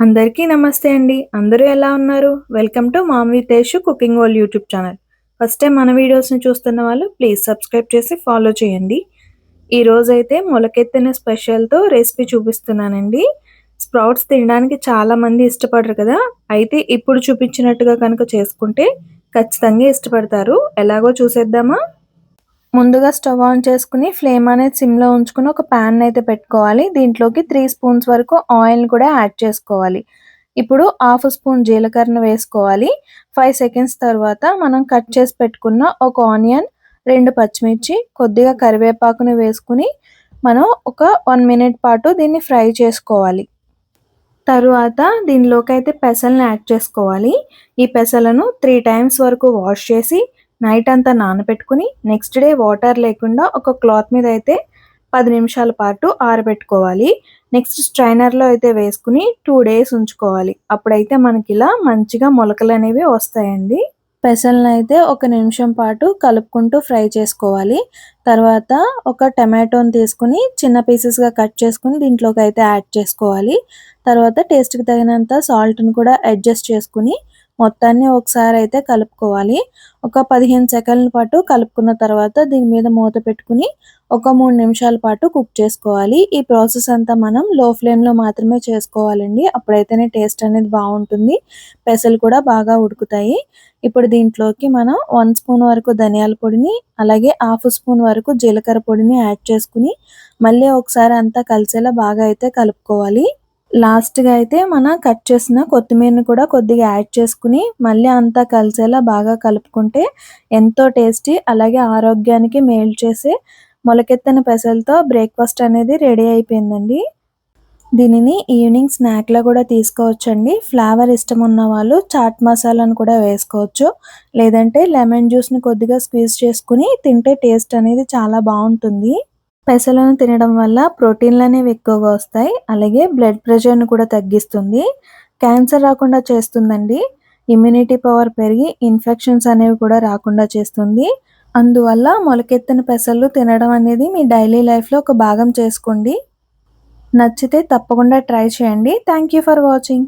అందరికీ నమస్తే అండి. అందరూ ఎలా ఉన్నారు? Welcome to Mami Teshu cooking world YouTube channel first time మన వీడియోస్ని చూస్తున్న వాళ్ళు ప్లీజ్ సబ్స్క్రైబ్ చేసి ఫాలో చేయండి. ఈ మొలకెత్తిన స్పెషల్తో రెసిపీ చూపిస్తున్నానండి. స్ప్రౌట్స్ తినడానికి చాలా మంది ఇష్టపడరు కదా. అయితే ఇప్పుడు చూపించినట్టుగా కనుక చేసుకుంటే ఖచ్చితంగా ఇష్టపడతారు. ఎలాగో చూసేద్దామా? ముందుగా స్టవ్ ఆన్ చేసుకుని ఫ్లేమ్ అనేది సిమ్లో ఉంచుకుని ఒక ప్యాన్ అయితే పెట్టుకోవాలి. దీంట్లోకి త్రీ స్పూన్స్ వరకు ఆయిల్ కూడా యాడ్ చేసుకోవాలి. ఇప్పుడు హాఫ్ స్పూన్ జీలకర్ర వేసుకోవాలి. ఫైవ్ సెకండ్స్ తర్వాత మనం కట్ చేసి పెట్టుకున్న ఒక ఆనియన్ రెండు పచ్చిమిర్చి కొద్దిగా కరివేపాకుని వేసుకుని మనం ఒక వన్ మినిట్ పాటు దీన్ని ఫ్రై చేసుకోవాలి. తరువాత దీనిలోకి అయితే పెసల్ని యాడ్ చేసుకోవాలి. ఈ పెసలను త్రీ టైమ్స్ వరకు వాష్ చేసి నైట్ అంతా నానబెట్టుకుని నెక్స్ట్ డే వాటర్ లేకుండా ఒక క్లాత్ మీద అయితే పది నిమిషాల పాటు ఆరబెట్టుకోవాలి. నెక్స్ట్ స్ట్రైనర్లో అయితే వేసుకుని టూ డేస్ ఉంచుకోవాలి. అప్పుడైతే మనకి ఇలా మంచిగా మొలకలు అనేవి వస్తాయండి. పెసలను అయితే ఒక నిమిషం పాటు కలుపుకుంటూ ఫ్రై చేసుకోవాలి. తర్వాత ఒక టమాటోని తీసుకుని చిన్న పీసెస్గా కట్ చేసుకుని దీంట్లోకి అయితే యాడ్ చేసుకోవాలి. తర్వాత టేస్ట్కి తగినంత సాల్ట్ని కూడా అడ్జస్ట్ చేసుకుని మొత్తాన్ని ఒకసారి అయితే కలుపుకోవాలి. ఒక పదిహేను సెకండ్ల పాటు కలుపుకున్న తర్వాత దీని మీద మూత పెట్టుకుని ఒక మూడు నిమిషాల పాటు కుక్ చేసుకోవాలి. ఈ ప్రాసెస్ అంతా మనం లో ఫ్లేమ్లో మాత్రమే చేసుకోవాలండి. అప్పుడైతేనే టేస్ట్ అనేది బాగుంటుంది. పెసలు కూడా బాగా ఉడుకుతాయి. ఇప్పుడు దీంట్లోకి మనం వన్ స్పూన్ వరకు ధనియాల పొడిని అలాగే హాఫ్ స్పూన్ వరకు జీలకర్ర పొడిని యాడ్ చేసుకుని మళ్ళీ ఒకసారి అంతా కలిసేలా బాగా అయితే కలుపుకోవాలి. లాస్ట్గా అయితే మన కట్ చేసిన కొత్తిమీరని కూడా కొద్దిగా యాడ్ చేసుకుని మళ్ళీ అంతా కలిసేలా బాగా కలుపుకుంటే ఎంతో టేస్టీ అలాగే ఆరోగ్యానికి మేలు చేసే మొలకెత్తిన పెసలతో బ్రేక్ఫాస్ట్ అనేది రెడీ అయిపోయిందండి. దీనిని ఈవినింగ్ స్నాక్లో కూడా తీసుకోవచ్చండి. ఫ్లేవర్ ఇష్టం ఉన్న వాళ్ళు చాట్ మసాలాను కూడా వేసుకోవచ్చు. లేదంటే లెమన్ జ్యూస్ని కొద్దిగా స్క్వీజ్ చేసుకుని తింటే టేస్ట్ అనేది చాలా బాగుంటుంది. పెసలను తినడం వల్ల ప్రోటీన్లు అనేవి ఎక్కువగా వస్తాయి. అలాగే బ్లడ్ ప్రెషర్ను కూడా తగ్గిస్తుంది. క్యాన్సర్ రాకుండా చేస్తుందండి. ఇమ్యూనిటీ పవర్ పెరిగి ఇన్ఫెక్షన్స్ అనేవి కూడా రాకుండా చేస్తుంది. అందువల్ల మొలకెత్తిన పెసలు తినడం అనేది మీ డైలీ లైఫ్లో ఒక భాగం చేసుకోండి. నచ్చితే తప్పకుండా ట్రై చేయండి. Thank you for watching.